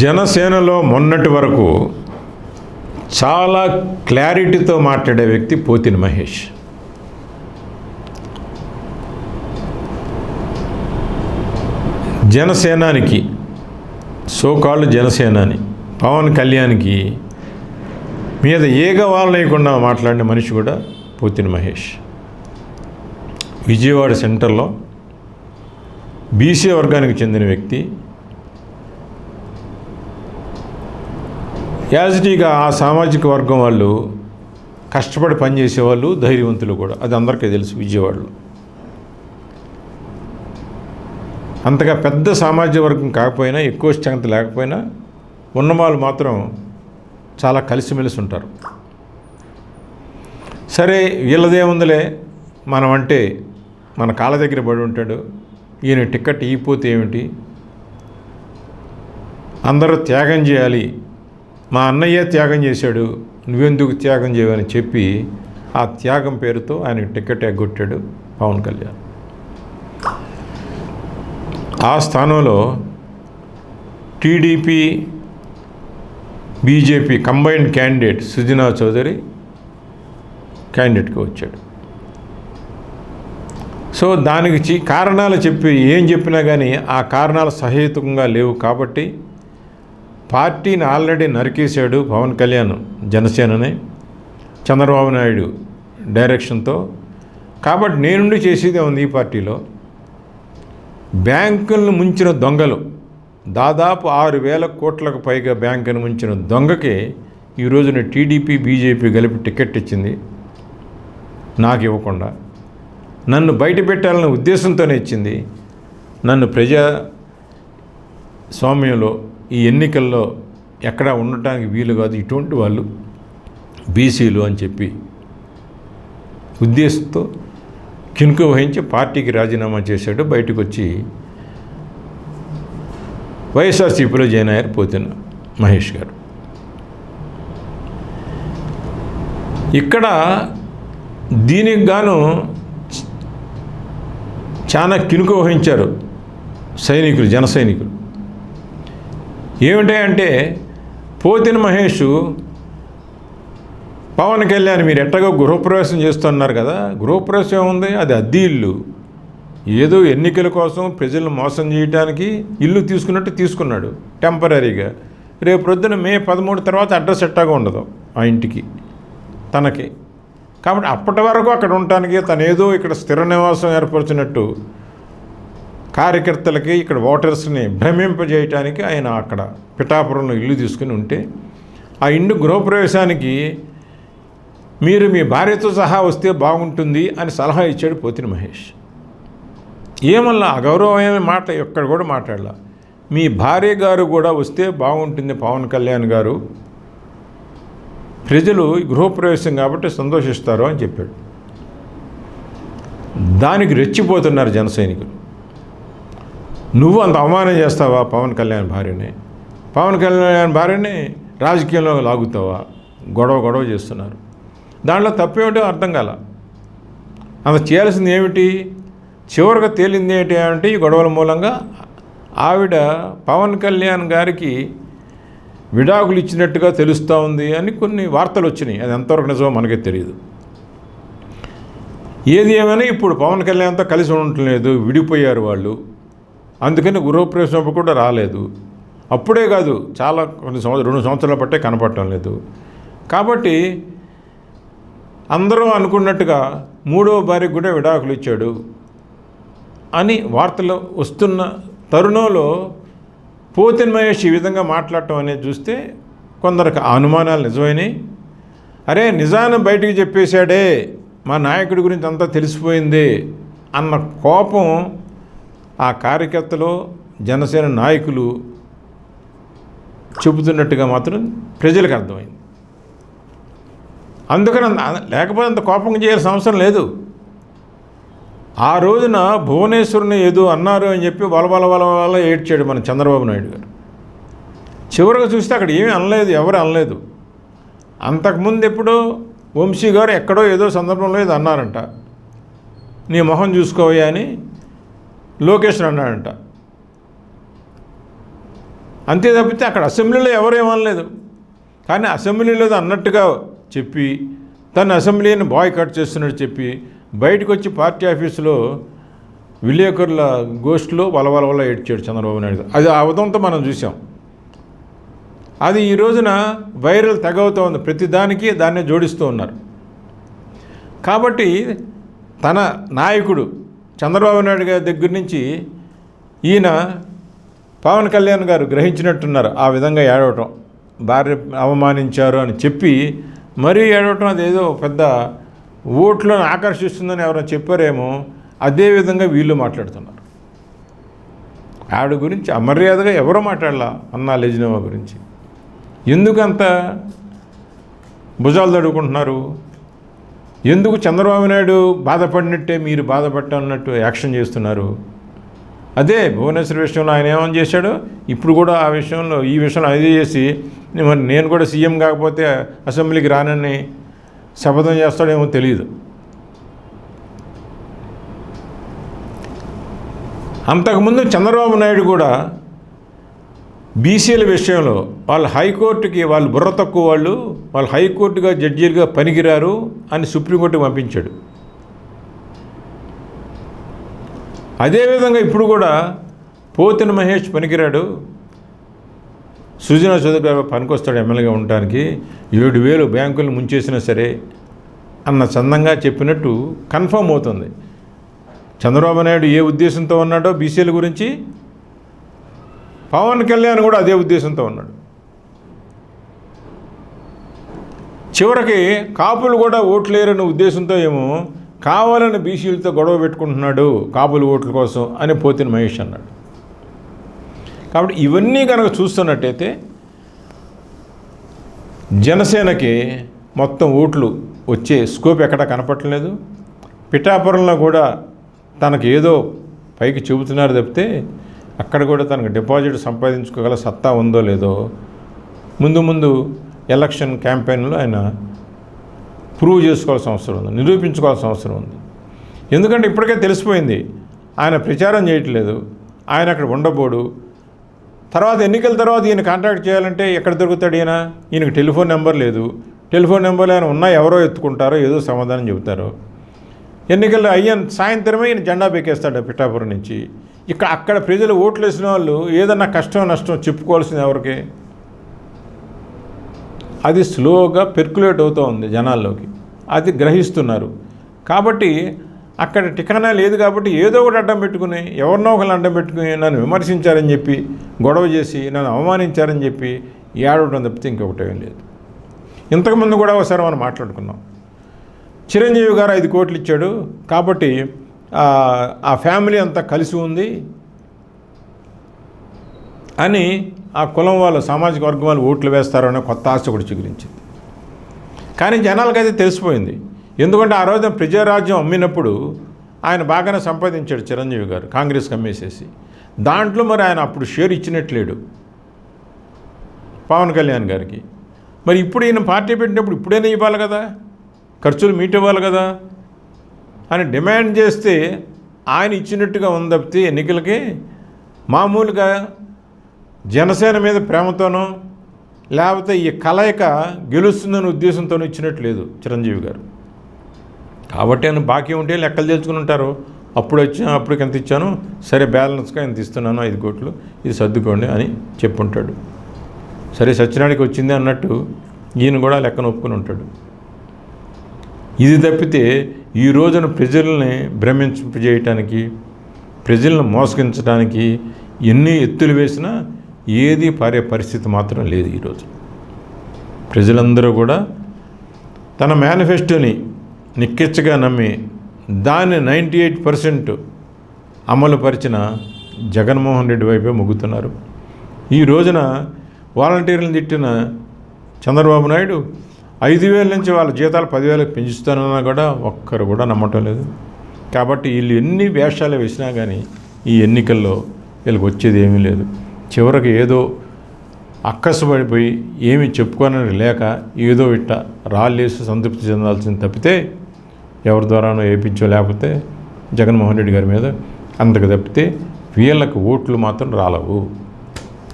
జనసేనలో మొన్నటి వరకు చాలా క్లారిటీతో మాట్లాడే వ్యక్తి పోతిని మహేష్. జనసేనానికి సోకాళ్ళు జనసేనాని పవన్ కళ్యాణ్కి మీద ఏగ వాళ్ళనేయకుండా మాట్లాడిన మనిషి కూడా పోతిని మహేష్. విజయవాడ సెంటర్లో బీసీ వర్గానికి చెందిన వ్యక్తి యాజిటీగా ఆ సామాజిక వర్గం వాళ్ళు కష్టపడి పనిచేసేవాళ్ళు ధైర్యవంతులు కూడా. అది అందరికీ తెలుసు విజయవాడలో. అంతగా పెద్ద సామాజిక వర్గం కాకపోయినా ఎక్కువ స్ట్రెంగ్త్ లేకపోయినా ఉన్నవాళ్ళు మాత్రం చాలా కలిసిమెలిసి ఉంటారు. సరే వీళ్ళదేముందులే? మనం అంటే మన కాళ్ళ దగ్గర పడి ఉంటాడు. ఈయన టికెట్ ఇయిపోతే ఏమిటి? అందరూ త్యాగం చేయాలి. మా అన్నయ్య త్యాగం చేశాడు నువ్వెందుకు త్యాగం చేయవని చెప్పి ఆ త్యాగం పేరుతో ఆయన టికెట్ ఎగ్గొట్టాడు పవన్ కళ్యాణ్. ఆ స్థానంలో TDP BJP combined candidate Sujana Chowdary క్యాండిడేట్గా వచ్చాడు. సో దానికి చి కారణాలు చెప్పి ఏం చెప్పినా కానీ ఆ కారణాలు సహేతుకంగా లేవు కాబట్టి పార్టీని ఆల్రెడీ నరికేశాడు పవన్ కళ్యాణ్ జనసేనని. చంద్రబాబు నాయుడు డైరెక్షన్తో. కాబట్టి నేనుండి చేసేదే ఉంది ఈ పార్టీలో. బ్యాంకులను ముంచిన దొంగలు. దాదాపు ఆరు వేల కోట్లకు పైగా బ్యాంకును ముంచిన దొంగకి ఈ రోజున టీడీపీ బీజేపీ కలిపి టికెట్ ఇచ్చింది. నాకు ఇవ్వకుండా. నన్ను బయట పెట్టాలనే ఉద్దేశంతోనే ఇచ్చింది. నన్ను ప్రజా స్వామ్యంలో ఈ ఎన్నికల్లో ఎక్కడా ఉండటానికి వీలు కాదు. ఇటువంటి వాళ్ళు బీసీలు అని చెప్పి ఉద్దేశంతో కినుకు వహించి పార్టీకి రాజీనామా చేశాడు. బయటకు వచ్చి వైఎస్ఆర్సీపీలో జాయిన్ అయ్యారు పోతిన మహేష్ గారు. ఇక్కడ దీనికి గాను చాలా కినుక వహించారు సైనికులు జన సైనికులు. ఏమిటంటే పోతిన మహేష్ పవన్ కళ్యాణ్ మీరు ఎట్టగా గృహప్రవేశం చేస్తున్నారు కదా గృహప్రవేశం ఏముంది? అది అద్దె ఇల్లు. ఏదో ఎన్నికల కోసం ప్రజలను మోసం చేయడానికి ఇల్లు తీసుకున్నట్టు తీసుకున్నాడు టెంపరీగా. రేపు ప్రొద్దున మే పదమూడు తర్వాత అడ్రస్ ఎట్టాగా ఉండదు ఆ ఇంటికి తనకి. కాబట్టి అప్పటి వరకు అక్కడ ఉండటానికి తనేదో ఇక్కడ స్థిర నివాసం ఏర్పరిచినట్టు కార్యకర్తలకి ఇక్కడ ఓటర్స్ని భ్రమింపజేయటానికి ఆయన అక్కడ పిఠాపురంలో ఇల్లు తీసుకుని ఉంటే ఆ ఇండు గృహప్రవేశానికి మీరు మీ భార్యతో సహా వస్తే బాగుంటుంది అని సలహా ఇచ్చాడు పోతిని మహేష్. ఏమల్లా అగౌరవమైన మాట ఎక్కడ కూడా మాట్లాడలా. మీ భార్య గారు కూడా వస్తే బాగుంటుంది పవన్ కళ్యాణ్ గారు. ప్రజలు గృహప్రవేశం కాబట్టి సంతోషిస్తారు అని చెప్పాడు. దానికి రెచ్చిపోతున్నారు జనసైనికులు నువ్వు అంత అవమానం చేస్తావా పవన్ కళ్యాణ్ భార్యని? పవన్ కళ్యాణ్ భార్యని రాజకీయంలో లాగుతావా? గొడవ గొడవ చేస్తున్నారు. దాంట్లో తప్పేమిటో అర్థం కాల. అంత చేయాల్సింది ఏమిటి? చివరిగా తేలింది ఏంటి అంటే ఈ గొడవల మూలంగా ఆవిడ పవన్ కళ్యాణ్ గారికి విడాకులు ఇచ్చినట్టుగా తెలుస్తూ ఉంది అని కొన్ని వార్తలు వచ్చినాయి. అది ఎంతవరకు నిజమో మనకే తెలియదు. ఏది ఏమైనా ఇప్పుడు పవన్ కళ్యాణ్తో కలిసి ఉండటం లేదు విడిపోయారు వాళ్ళు. అందుకని గృహప్రవేశం అప్పుడు కూడా రాలేదు. అప్పుడే కాదు చాలా కొన్ని సంవత్సరం రెండు సంవత్సరాల పట్టే కనపడటం లేదు. కాబట్టి అందరూ అనుకున్నట్టుగా మూడో భార్యకు కూడా విడాకులు ఇచ్చాడు అని వార్తలు వస్తున్న తరుణంలో పోతిన్ మహేష్ ఈ విధంగా మాట్లాడటం అనేది చూస్తే కొందరికి అనుమానాలు నిజమైనవి అరే నిజాన్ని బయటికి చెప్పేశాడే మా నాయకుడి గురించి అంతా తెలిసిపోయింది అన్న కోపం ఆ కార్యకర్తలో జనసేన నాయకులు చెబుతున్నట్టుగా మాత్రం ప్రజలకు అర్థమైంది. అందుకని లేకపోతే అంత కోపం చేయాల్సిన అవసరం లేదు. ఆ రోజున భువనేశ్వరుని ఏదో అన్నారు అని చెప్పి వల వల వల ఏడ్చాడు మన చంద్రబాబు నాయుడు గారు. చివరిగా చూస్తే అక్కడ ఏమీ అనలేదు ఎవరు అనలేదు. అంతకుముందు ఎప్పుడో వంశీ గారు ఎక్కడో ఏదో సందర్భంలో ఏదో అన్నారంట. నీ మొహం చూసుకోవయ్యా అని లోకేష్ అన్నాడంట. అంతే తప్పితే అక్కడ అసెంబ్లీలో ఎవరు ఏమనలేదు. కానీ అసెంబ్లీలో అన్నట్టుగా చెప్పి తన అసెంబ్లీని బాయ్ కట్ చేస్తున్నట్టు చెప్పి బయటకు వచ్చి పార్టీ ఆఫీసులో విలేకరుల గోష్ఠిలో వలవల వల్ల ఏడ్చాడు చంద్రబాబు నాయుడు అది ఆ ఉదంతా మనం చూసాం. అది ఈ రోజున వైరల్ తెగవుతూ ఉంది. ప్రతి దానికి దాన్ని జోడిస్తూ ఉన్నారు. కాబట్టి తన నాయకుడు చంద్రబాబు నాయుడు గారి దగ్గర నుంచి ఈయన పవన్ కళ్యాణ్ గారు గ్రహించినట్టున్నారు ఆ విధంగా ఏడవటం. భార్య అవమానించారు అని చెప్పి మరీ ఏడవటం అదేదో పెద్ద ఓట్లను ఆకర్షిస్తుందని ఎవరైనా చెప్పారేమో అదే విధంగా వీళ్ళు మాట్లాడుతున్నారు. ఆవిడ గురించి అమర్యాదగా ఎవరో మాట్లాడలా అన్నా లెజినోవా గురించి. ఎందుకంత భుజాలు తడుకుంటున్నారు ఎందుకు చంద్రబాబు నాయుడు బాధపడినట్టే మీరు బాధపడ్డన్నట్టు యాక్షన్ చేస్తున్నారు? అదే భువనేశ్వర్ విషయంలో ఆయన ఏమని చేశాడు? ఇప్పుడు కూడా ఆ విషయంలో ఈ విషయంలో అదే చేసి మరి నేను కూడా సీఎం కాకపోతే అసెంబ్లీకి రానని శపథం చేస్తాడేమో తెలియదు అంతకుముందు చంద్రబాబు నాయుడు కూడా బీసీల విషయంలో వాళ్ళు హైకోర్టుకి వాళ్ళు బుర్ర తక్కువ వాళ్ళు వాళ్ళు హైకోర్టుగా జడ్జీలుగా పనికిరారు అని సుప్రీంకోర్టుకి పంపించాడు. అదేవిధంగా ఇప్పుడు కూడా పోతిన మహేష్ పనికిరాడు. సుజనా చౌదరి గారు పనికొస్తాడు ఎమ్మెల్యేగా ఉండటానికి. ఏడు వేలు బ్యాంకులను ముంచేసినా సరే అన్న చందంగా చెప్పినట్టు కన్ఫర్మ్ అవుతుంది. చంద్రబాబు నాయుడు ఏ ఉద్దేశంతో ఉన్నాడో బీసీల గురించి పవన్ కళ్యాణ్ కూడా అదే ఉద్దేశంతో ఉన్నాడు. చివరికి కాపులు కూడా ఓట్లేరనే ఉద్దేశంతో ఏమో కావాలని బీసీలతో గొడవ పెట్టుకుంటున్నాడు కాపులు ఓట్ల కోసం అని పోతిన మహేష్ అన్నాడు. కాబట్టి ఇవన్నీ కనుక చూస్తున్నట్టయితే జనసేనకి మొత్తం ఓట్లు వచ్చే స్కోప్ ఎక్కడ కనపట్టలేదు పిఠాపురంలో కూడా తనకు ఏదో పైకి చెబుతున్నారు తప్పితే అక్కడ కూడా తనకు డిపాజిట్ సంపాదించుకోగల సత్తా ఉందో లేదో ముందు ముందు ఎలక్షన్ క్యాంపెయిన్లో ఆయన ప్రూవ్ చేసుకోవాల్సిన అవసరం ఉంది నిరూపించుకోవాల్సిన అవసరం ఉంది. ఎందుకంటే ఇప్పటికే తెలిసిపోయింది ఆయన ప్రచారం చేయట్లేదు ఆయన అక్కడ ఉండబోడు. తర్వాత ఎన్నికల తర్వాత ఈయన కాంటాక్ట్ చేయాలంటే ఎక్కడ దొరుకుతాడు ఈయన? ఈయనకు టెలిఫోన్ నెంబర్ లేదు. టెలిఫోన్ నెంబర్లు ఆయన ఉన్నా ఎవరో ఎత్తుకుంటారో ఏదో సమాధానం చెబుతారో. ఎన్నికల్లో అయ్యాను సాయంత్రమే ఈయన జెండా పెక్కేస్తాడు పిఠాపురం నుంచి. ఇక్కడ అక్కడ ప్రజలు ఓట్లు వేసిన వాళ్ళు ఏదన్నా కష్టం నష్టం చెప్పుకోవాల్సింది ఎవరికి? అది స్లోగా పెర్కులేట్ అవుతూ ఉంది జనాల్లోకి. అది గ్రహిస్తున్నారు. కాబట్టి అక్కడ టికానా లేదు కాబట్టి ఏదో ఒకటి అడ్డం పెట్టుకుని ఎవరినో ఒకరు అడ్డం పెట్టుకుని నన్ను విమర్శించారని చెప్పి గొడవ చేసి నన్ను అవమానించారని చెప్పి ఏడవడం తప్పితే ఇంకొకటి ఏం లేదు. ఇంతకుముందు కూడా ఒకసారి మనం మాట్లాడుకున్నాం. చిరంజీవి గారు ఐదు కోట్లు ఇచ్చాడు కాబట్టి ఆ, ఫ్యామిలీ అంతా కలిసి ఉంది అని ఆ కులం వాళ్ళు సామాజిక వర్గం వాళ్ళు ఓట్లు వేస్తారని కొత్త ఆశ కూడా చిగురించింది. కానీ జనాలకైతే తెలిసిపోయింది. ఎందుకంటే ఆ రోజున ప్రజారాజ్యం అమ్మినప్పుడు ఆయన బాగానే సంపాదించాడు చిరంజీవి గారు కాంగ్రెస్ కమ్మేసేసి. దాంట్లో మరి ఆయన అప్పుడు షేర్ ఇచ్చినట్లేడు పవన్ కళ్యాణ్ గారికి. మరి ఇప్పుడు ఈయన పార్టీ పెట్టినప్పుడు ఇప్పుడైనా ఇవ్వాలి కదా? ఖర్చులు మీట్ ఇవ్వాలి కదా? అని డిమాండ్ చేస్తే ఆయన ఇచ్చినట్టుగా ఉంది తప్పితే ఎన్నికలకి మామూలుగా జనసేన మీద ప్రేమతోనో లేకపోతే ఈ కలయిక గెలుస్తుందనే ఉద్దేశంతో ఇచ్చినట్టు లేదు చిరంజీవి గారు. కాబట్టి ఆయన బాకీ ఉంటే లెక్కలు తెలుసుకుని ఉంటారు. అప్పుడు వచ్చిన అప్పుడు ఎంత ఇచ్చాను? సరే బ్యాలెన్స్గా ఎంత ఇస్తున్నాను ఐదు కోట్లు ఇది సర్దుకోండి అని చెప్పుంటాడు. సరే సత్యనాడికి వచ్చింది అన్నట్టు ఈయన కూడా లెక్కను ఒప్పుకొని ఉంటాడు. ఇది తప్పితే ఈ రోజున ప్రజల్ని భ్రమింపజేయటానికి ప్రజలను మోసగించడానికి ఎన్ని ఎత్తులు వేసినా ఏది పారే పరిస్థితి మాత్రం లేదు ఈరోజు ప్రజలందరూ కూడా తన మేనిఫెస్టోని నిక్కెచ్చగా నమ్మి దాన్ని నైంటీ ఎయిట్ పర్సెంట్ అమలుపరిచిన జగన్మోహన్ రెడ్డి వైపే మొగ్గుతున్నారు. ఈ రోజున వాలంటీర్లను తిట్టిన చంద్రబాబు నాయుడు ఐదు వేల నుంచి వాళ్ళ జీతాలు పదివేలకు పెంచుతానన్నా కూడా ఒక్కరు కూడా నమ్మటం లేదు. కాబట్టి వీళ్ళు ఎన్ని వేషాలు వేసినా కానీ ఈ ఎన్నికల్లో వీళ్ళకి వచ్చేది ఏమీ లేదు. చివరికి ఏదో అక్కసపడిపోయి ఏమి చెప్పుకోనని లేక ఏదో ఇట్ట రాళ్ళేసి సంతృప్తి చెందాల్సింది తప్పితే ఎవరి ద్వారానో వేయించో లేకపోతే జగన్మోహన్ రెడ్డి గారి మీద అంతకు తప్పితే వీళ్ళకి ఓట్లు మాత్రం రాలవు.